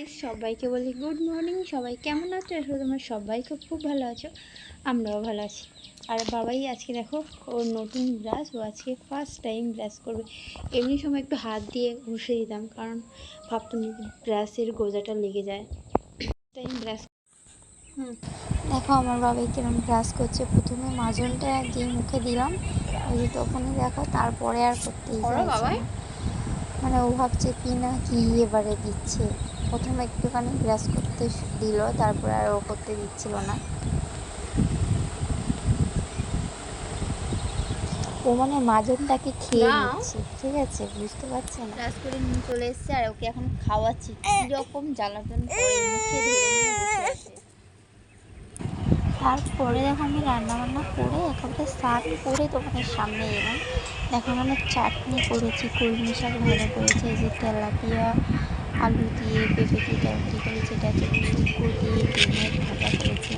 Guys সবাইকে বলি good morning সবাই কেমন আছো? আসলে তোমরা সবাই খুব খুব ভালো আছো আমরাও ভালো আছি। আর বাবাই আজকে দেখো ওর নতুন ব্রাশ ও আজকে ফার্স্ট টাইম ব্রাশ করবে। এমনি সময় একটু হাত দিয়ে ঘষে দিতাম কারণ ভাবতাম ব্রাশের গোজাটা লেগে যায়। টাইম ব্রাশ হুম দেখো আমার বাবাই কিরম ব্রাশ করছে। প্রথমে মাজনটা দিয়ে মুখে দিলাম ওই যে তখনই দেখো তারপরে আর করতেই বাবাই। মানে ও ভাবছে কি না কি এবারে দিচ্ছে। প্রথমে একটুখানি ব্রাশ করতে দিল তারপরে আর ও করতে দিচ্ছিল না। ও মানে মাজনটাকে খেয়ে। নিচ্ছে ঠিক আছে বুঝতে পারছে না? ব্রাশ করে নিয়ে চলে এসছে আর ওকে এখন খাওয়াচ্ছি। কীরকম জ্বালাতন করে মুখে ধরে নিয়ে বসে আছে। তারপরে দেখো আমি রান্না বান্না করে একেবারে শাক করে তোমাদের সামনে এলাম। দেখো মানে চাটনি করেছি কলমি শাক ভালো করেছি এই যে তেলাপিয়া আলু দিয়ে পেঁপে দিয়ে তরকারি করেছি এটা হচ্ছে দিয়ে ডিমের ভাজা করেছি।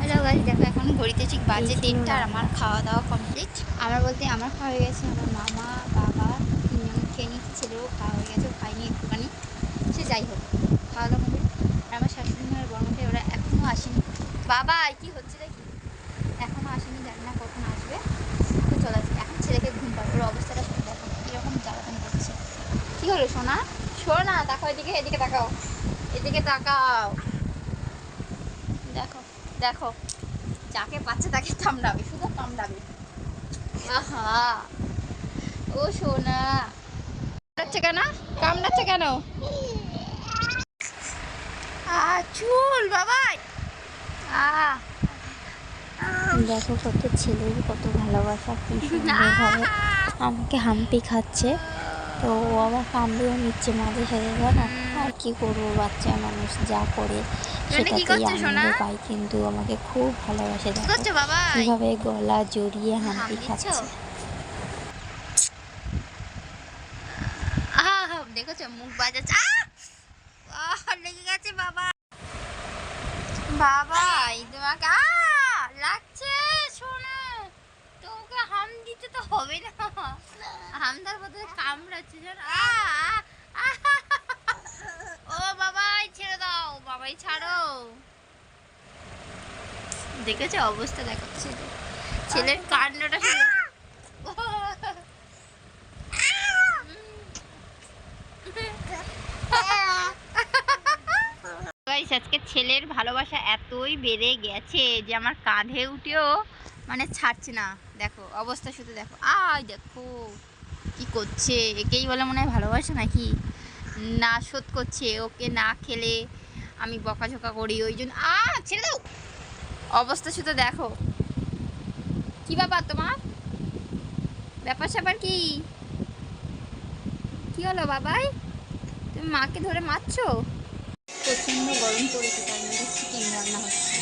হ্যালো গাইস দেখো এখন ঘড়িতে ঠিক বাজে দেড়টা আর আমার খাওয়া দাওয়া কমপ্লিট আমার বলতে আমার খাওয়া হয়ে গেছে আমার মামা বাবা তিনজন খেয়ে নিচ্ছে ছেলেও খাওয়া হয়ে গেছে খাইনি একটুখানি। সে যাই হোক খাওয়া দাওয়া কমপ্লিট আর আমার শাশুড়ি মায়ের বর্মকে ওরা এখনও আসেনি বাবা কি হচ্ছে দেখি। এখনও আসেনি, জানি না কখন আসবে। তো চলে আসবে এখন ছেলেকে ঘুম পাবে ওর অবস্থাটা শুনে দেখো কীরকম জ্বালাতন করছে। কী হলো সোনা? শোনা তাকাও এদিকে এদিকে তাকাও। এদিকে তাকাও। দেখো দেখো। যাকে পাচ্ছে তাকে কামড়াবে, শুধু কামড়াবে। আহা। ও সোনা। কামড়াচ্ছে কেন? কামড়াচ্ছে কেন? চুল, বাবাই। দেখো কত ছেলের কত ভালোবাসা কি সুন্দরভাবে আমাকে হাম্পি খাচ্ছে। তো ও আবার কামড়েও নিচ্ছে মাঝে জানো আর কি করব বাচ্চা মানুষ যা করে সেটাতেই আনন্দ পাই কিন্তু আমাকে খুব ভালোবাসে দেখো। কীভাবে গলা জড়িয়ে হাম্পি খাচ্ছে? আহ দেখেছ? মুখ বাজাচ্ছে। লেগে গেছে বাবা। বাবা তোমাকে লাগছে, শোনা তোমাকে হাম দিতে তো হবে না হামদার বদলে কামড়াচ্ছে, জানো! আহ! ও বাবাই ছেড়ে দাও, বাবাই ছাড়ো দেখেছ অবস্থা দেখাচ্ছে ছেলের কান্নাটা শুনে গাইস আজকে ছেলের ভালোবাসা এতই বেড়ে গেছে যে আমার কাঁধে উঠেও মানে ছাড়ছে না। দেখো, অবস্থা শুধু দেখো। আয় দেখো, কি করছে? একেই বলে মনে হয় ভালোবাসা নাকি? না শোধ করছে, ওকে না খেলে আমি বকাঝকা করি, ওই জন্য। আ, ছেড়ে দাও! অবস্থা শুধু দেখো। কি ব্যাপার তোমার? ব্যাপার স্যাপার কি? কি হলো বাবাই? তুমি মাকে ধরে মারছো? প্রচণ্ড গরম পড়েছে, তার মধ্যে চিকেন রান্না হচ্ছে।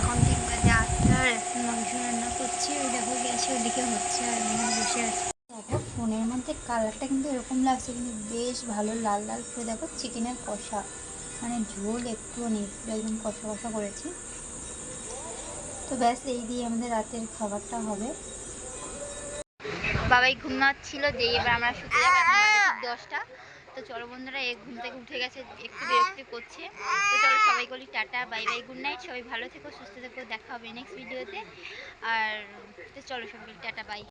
এখন ঠিক বাজে আটটার এখন মাংস রান্না করছি। ওই দেখো, গ্যাসে ওদিকে হচ্ছে, আর আমি বসে আছি। দেখো, ফোনের মধ্যে কালারটা কিন্তু এরকম লাগছে, কিন্তু বেশ ভালো লাল লাল করে দেখো, চিকেনের কষা। মানে ঝোল একটুও নেই, পুরো একদম কষা কষা করেছি। তো ব্যাস, এই দিয়ে আমাদের রাতের খাবারটা হবে। বাবাই ঘুমাচ্ছিল যে এবার আমরা শুতে যাব দশটা। তো চলো বন্ধুরা এই ঘুম থেকে উঠে গেছে, একটু বিরক্তি করছে। তো চলো সবাই বলি tata, bye bye good night সবাই ভালো থেকো, সুস্থ থেকো, দেখা হবে নেক্সট ভিডিওতে আর তো চলো সবাই, টাটা বাই